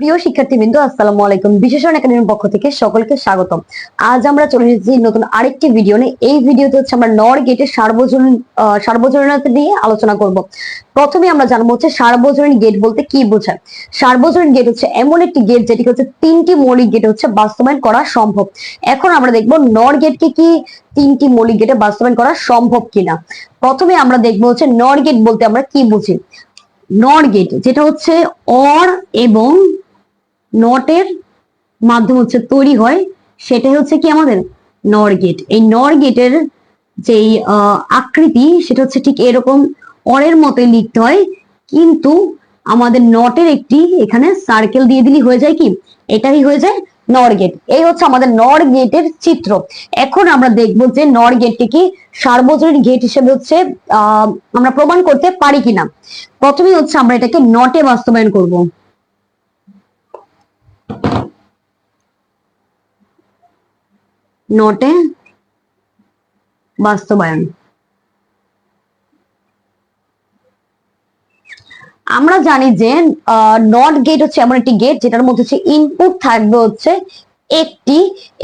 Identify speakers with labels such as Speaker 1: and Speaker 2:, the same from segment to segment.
Speaker 1: প্রিয় শিক্ষার্থীবৃন্দ, আসসালামু আলাইকুম। বিশেষণ একাডেমির পক্ষ থেকে সকলকে স্বাগতম। আজ আমরা চলে এসেছি নতুন আরেকটি ভিডিও নিয়ে। এই ভিডিওতে হচ্ছে আমরা নর গেটের সার্বজনীন সার্বজনীনতা নিয়ে আলোচনা করব। প্রথমে আমরা জানব হচ্ছে সার্বজনীন গেট বলতে কি বোঝায়। সার্বজনীন গেট হচ্ছে এমন একটি গেট যেটি হচ্ছে তিনটি মৌলিক গেট হচ্ছে বাস্তবায়ন করা সম্ভব। এখন আমরা দেখব নর গেটকে কি তিনটি মৌলিক গেটে বাস্তবায়ন করা সম্ভব কিনা। প্রথমে আমরা দেখব হচ্ছে নর গেট বলতে আমরা কি বুঝি। নর গেট যেটা হচ্ছে অর এবং নটের মাধ্যম হচ্ছে তৈরি হয়, সেটাই হচ্ছে কি আমাদের নর গেট এই নর গেটের যেই আকৃতি, সেটা হচ্ছে ঠিক এরকম অরের মতোই লিখতে হয়, কিন্তু আমাদের নটের একটি এখানে সার্কেল দিয়ে দিলেই হয়ে যায় কি? এটাই হয়ে যায় নর গেট এই হচ্ছে আমাদের নর গেটের চিত্র। এখন আমরা দেখব যে নর গেটকে কি সার্বজনীন গেট হিসেবে হচ্ছে আমরা প্রমাণ করতে পারি কিনা। প্রথমে হচ্ছে আমরা এটাকে নটে বাস্তবায়ন করব। নটে বাস্তবায়ন। আমরা জানি যে নট গেট হচ্ছে এমন একটি গেট যেটার মধ্যে হচ্ছে ইনপুট থাকবে হচ্ছে একটি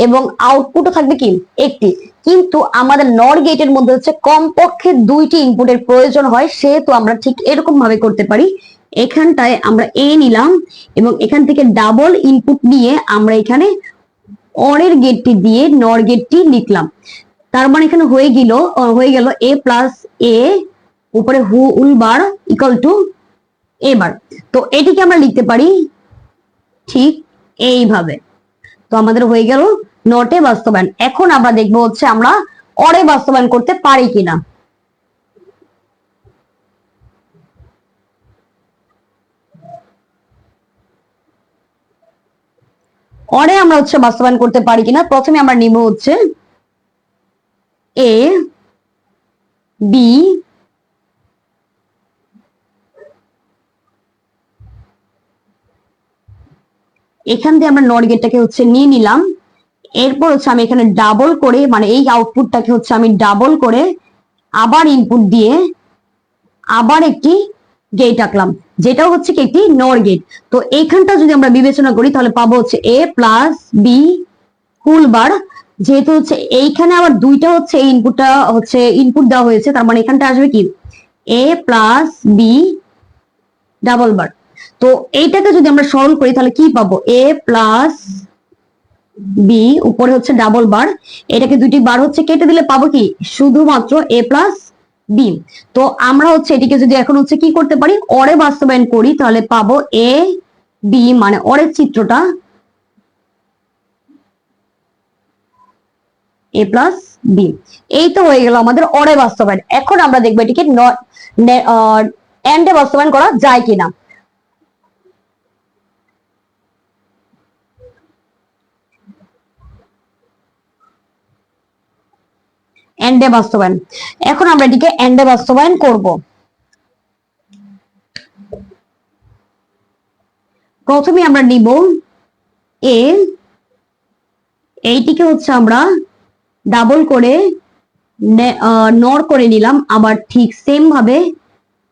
Speaker 1: এবং আউটপুটও থাকবে কি? একটি। কিন্তু আমাদের নট গেটের মধ্যে হচ্ছে কমপক্ষে দুইটি ইনপুটের প্রয়োজন হয়, সেহেতু আমরা ঠিক এরকম ভাবে করতে পারি। এখানটায় আমরা এ নিলাম এবং এখান থেকে ডাবল ইনপুট নিয়ে আমরা এখানে অরের গেটটি দিয়ে নর গেটটি লিখলাম। তার মানে এখানে হয়ে গেল হয়ে গেল এ প্লাস এ উপরে হু, উল, বার ইকাল টু এ বার। তো এটিকে আমরা লিখতে পারি ঠিক এইভাবে। তো আমাদের হয়ে গেল নটে বাস্তবায়ন। এখন আমরা দেখব হচ্ছে আমরা অরে বাস্তবায়ন করতে পারি কিনা। অরে আমরা হচ্ছে বাস্তবায়ন করতে পারি কিনা, প্রথমে আমরা নিব হচ্ছে এ বি এখান দিয়ে আমরা নট গেটটাকে হচ্ছে নিয়ে নিলাম। এরপর হচ্ছে আমি এখানে ডাবল করে মানে এই আউটপুটটাকে হচ্ছে আমি ডাবল করে আবার ইনপুট দিয়ে আবার একটি গেট আঁকলাম। যেটা হচ্ছে কি একটি নর গেট তো এইখানটা যদি আমরা বিবেচনা করি, তাহলে পাবো হচ্ছে এ প্লাস বি ফুল বার যেহেতু হচ্ছে এইখানে আবার দুইটা হচ্ছে ইনপুটটা হচ্ছে ইনপুট দেওয়া হয়েছে, তার মানে এখানটা আসবে কি? A plus B double bar তো এইটাকে যদি আমরা সরল করি, তাহলে কি পাবো? এ প্লাস বি উপরে হচ্ছে ডাবল বার এটাকে দুটি বার হচ্ছে কেটে দিলে পাবো কি? শুধুমাত্র এ প্লাস বি তো আমরা হচ্ছে এটিকে যদি এখন হচ্ছে কি করতে পারি, অরে বাস্তবায়ন করি, তাহলে পাবো এ বি মানে অরের চিত্রটা এ প্লাস বি এই তো হয়ে গেল আমাদের অরে বাস্তবায়ন। এখন আমরা দেখব এটিকে এন্ডে বাস্তবায়ন করা যায় কিনা। এন্ডে বাস্তবায়ন। এখন আমরা এটিকে এন্ডে বাস্তবায়ন করব। প্রথমে আমরা নিব এ এইটিকে হচ্ছে আমরা ডাবল করে নর করে নিলাম। আবার ঠিক সেম ভাবে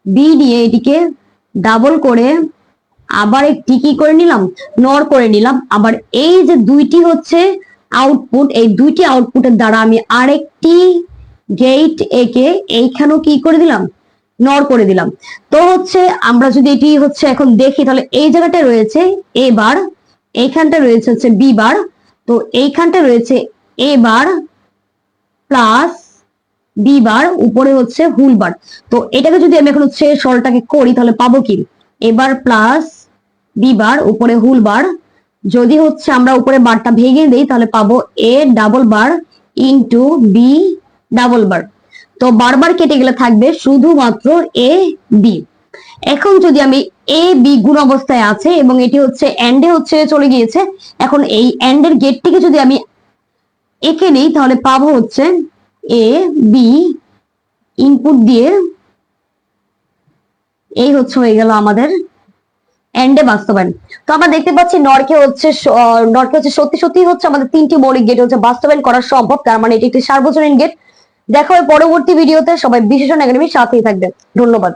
Speaker 1: বি নিয়ে এটিকে ডাবল করে আবার একটি কি করে নিলাম? নর করে নিলাম। আবার এই যে দুইটি হচ্ছে আউটপুট এই দুইটি আউটপুটের দ্বারা আমি আরেকটি গেট একে এইখানেও কি করে দিলাম? নর করে দিলাম। তো হচ্ছে আমরা যদি এটি হচ্ছে এখন দেখি, তাহলে এই জায়গাটা রয়েছে এ বার এইখানটা রয়েছে হচ্ছে বি বার তো এইখানটা রয়েছে এ বার প্লাস বি বার উপরে হচ্ছে হুল বার তো এটাকে যদি আমি এখন হচ্ছে সরলটাকে করি, তাহলে পাবো কি? এবার প্লাস বি বার উপরে হুল বার যদি হচ্ছে আমরা উপরে বারটা ভেঙে দিই, তাহলে পাবো A double bar into B double bar তো বারবার কেটে গেলে থাকবে শুধুমাত্র এ বি এখন যদি আমি এ বি গুণ অবস্থায় আছে এবং এটি হচ্ছে এন্ডে হচ্ছে চলে গিয়েছে, এখন এই এন্ডের গেটটিকে যদি আমি এঁকে নেই, তাহলে পাবো হচ্ছে এ বি ইনপুট দিয়ে এই হচ্ছে হয়ে গেল আমাদের এন্ডে বাস্তবায়ন। তো আমরা দেখতে পাচ্ছি নরকে হচ্ছে নরকে হচ্ছে সত্যি সত্যি হচ্ছে আমাদের তিনটি মৌলিক গেট হচ্ছে বাস্তবায়ন করা সম্ভব, তার মানে এটি একটি সার্বজনীন গেট দেখা হয় পরবর্তী ভিডিওতে সবাই বিশেষণ একাডেমির সাথেই থাকবেন। ধন্যবাদ।